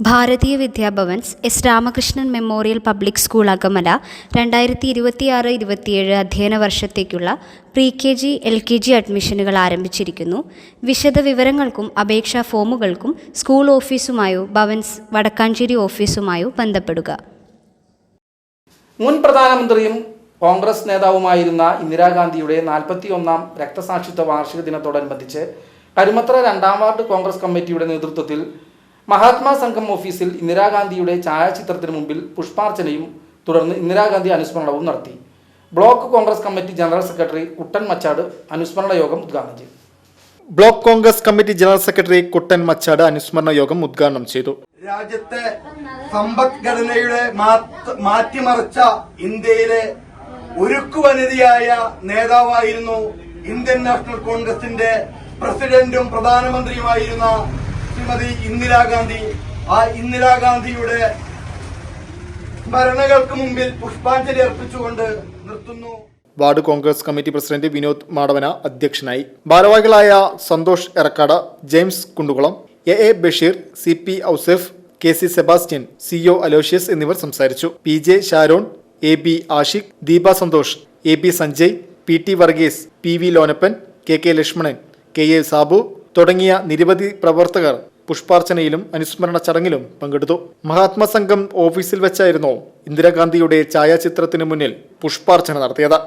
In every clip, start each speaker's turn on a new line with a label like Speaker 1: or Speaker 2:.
Speaker 1: ഭാരതീയ Vidya Bhavan's S Ramakrishnan memorial public school Akamala രണ്ടായിരത്തി ഇരുപത്തിയാറ് ഇരുപത്തിയേഴ് അധ്യയന വർഷത്തേക്കുള്ള pre K G L K G അഡ്മിഷനുകൾ ആരംഭിച്ചിരിക്കുന്നു. വിശദ വിവരങ്ങൾക്കും അപേക്ഷാ ഫോമുകൾക്കും സ്കൂൾ ഓഫീസുമായോ ഭവൻസ് വടക്കാഞ്ചേരി ഓഫീസുമായോ ബന്ധപ്പെടുക.
Speaker 2: മുൻ പ്രധാനമന്ത്രിയും കോൺഗ്രസ് നേതാവുമായിരുന്ന ഇന്ദിരാഗാന്ധിയുടെ നാൽപ്പത്തി ഒന്നാം രക്തസാക്ഷിത്വ വാർഷിക ദിനത്തോടനുബന്ധിച്ച് കരുമത്ര രണ്ടാം വാർഡ് കോൺഗ്രസ് കമ്മിറ്റിയുടെ നേതൃത്വത്തിൽ മഹാത്മാ സംഘം ഓഫീസിൽ ഇന്ദിരാഗാന്ധിയുടെ ഛായാചിത്രത്തിന് മുമ്പിൽ പുഷ്പാർച്ചനയും തുടർന്ന് ഇന്ദിരാഗാന്ധി അനുസ്മരണവും നടത്തി. Block Congress committee general secretary Kuttan Machad അനുസ്മരണ യോഗം ഉദ്ഘാടനം ചെയ്തു.
Speaker 3: Block Congress committee general secretary Kuttan Machad അനുസ്മരണ യോഗം ഉദ്ഘാടനം ചെയ്തു.
Speaker 4: രാജ്യത്തെ സമ്പദ്ഘടനയുടെ മാറ്റിമറിച്ച ഇന്ത്യയിലെ ഉരുക്കുവനിതയായ നേതാവായിരുന്നു ഇന്ത്യൻ നാഷണൽ കോൺഗ്രസിന്റെ പ്രസിഡന്റും പ്രധാനമന്ത്രിയുമായിരുന്ന ശ്രീമതി ഇന്ദിരാഗാന്ധി. ആ ഇന്ദിരാഗാന്ധിയുടെ സ്മരണകൾക്ക് മുമ്പിൽ പുഷ്പാഞ്ജലി അർപ്പിച്ചുകൊണ്ട് നിർത്തുന്നു.
Speaker 3: Ward Congress committee president Vinod Madavana അധ്യക്ഷനായി. ഭാരവാഹികളായ Santhosh Erakkad James Kundukulam A A Basheer C P Ousaf K C Sebastian C O Aloysius എന്നിവർ സംസാരിച്ചു. P J Sharon A B Ashiq Deepa Santhosh A P Sanjay P T Varghese P V Lonappan K K Lakshmanan K A Sabu തുടങ്ങിയ നിരവധി പ്രവർത്തകർ പുഷ്പാർച്ചനയിലും അനുസ്മരണ ചടങ്ങിലും പങ്കെടുത്തു. മഹാത്മാസംഘം ഓഫീസിൽ വെച്ചായിരുന്നു ഇന്ദിരാഗാന്ധിയുടെ ഛായാചിത്രത്തിന് മുന്നിൽ പുഷ്പാർച്ചന നടത്തിയത്.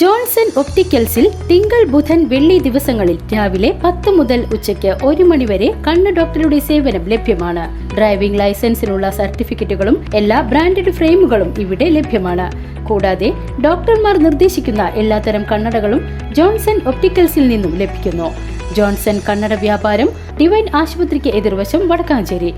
Speaker 5: ജോൺസൺ ഒപ്റ്റിക്കൽസിൽ തിങ്കൾ ബുധൻ വെള്ളി ദിവസങ്ങളിൽ രാവിലെ പത്ത് മുതൽ ഉച്ചയ്ക്ക് ഒരു മണിവരെ കണ്ണ് ഡോക്ടറുടെ സേവനം ലഭ്യമാണ്. ഡ്രൈവിംഗ് ലൈസൻസിനുള്ള സർട്ടിഫിക്കറ്റുകളും എല്ലാ ബ്രാൻഡഡ് ഫ്രെയിമുകളും ഇവിടെ ലഭ്യമാണ്. കൂടാതെ ഡോക്ടർമാർ നിർദ്ദേശിക്കുന്ന എല്ലാത്തരം കണ്ണടകളും ജോൺസൺ ഒപ്റ്റിക്കൽസിൽ നിന്നും ലഭിക്കുന്നു. ജോൺസൺ കണ്ണട വ്യാപാരം ഡിവൈൻ ആശുപത്രിക്ക് എതിർവശം വടക്കാഞ്ചേരി.